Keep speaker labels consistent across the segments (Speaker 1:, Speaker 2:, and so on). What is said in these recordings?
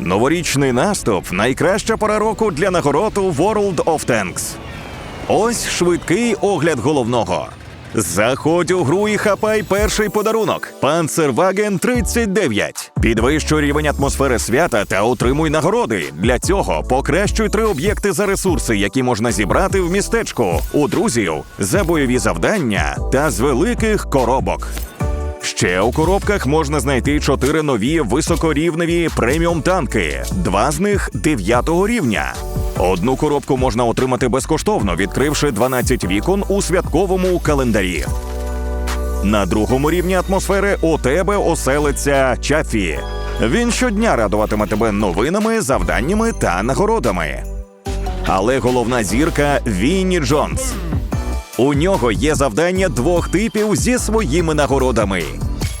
Speaker 1: Новорічний наступ найкраща пора року для нагород у World of Tanks. Ось швидкий огляд головного. Заходь у гру і хапай перший подарунок. Панцерваген 39. Підвищуй рівень атмосфери свята та отримуй нагороди. Для цього покращуй три об'єкти за ресурси, які можна зібрати в містечку, у друзів, за бойові завдання та з великих коробок. Ще у коробках можна знайти чотири нові високорівневі преміум танки, два з них дев'ятого рівня. Одну коробку можна отримати безкоштовно, відкривши 12 вікон у святковому календарі. На другому рівні атмосфери у тебе оселиться Чафі. Він щодня радуватиме тебе новинами, завданнями та нагородами. Але головна зірка Вінні Джонс. У нього є завдання двох типів зі своїми нагородами.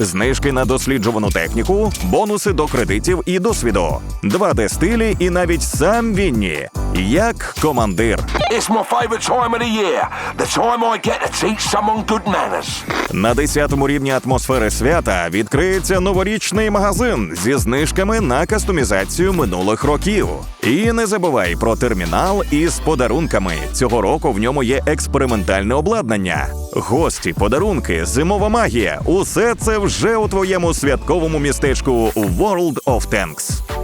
Speaker 1: Знижки на досліджувану техніку, бонуси до кредитів і досвіду, 2D-стилі і навіть сам Вінні, як командир.
Speaker 2: It's my favourite time of the year. The time I get to teach someone good manners.
Speaker 1: На 10-му рівні атмосфери свята відкриється новорічний магазин зі знижками на кастомізацію минулих років. І не забувай про термінал із подарунками. Цього року в ньому є експериментальне обладнання. Гості, подарунки, зимова магія усе це вже у твоєму святковому містечку World of Tanks.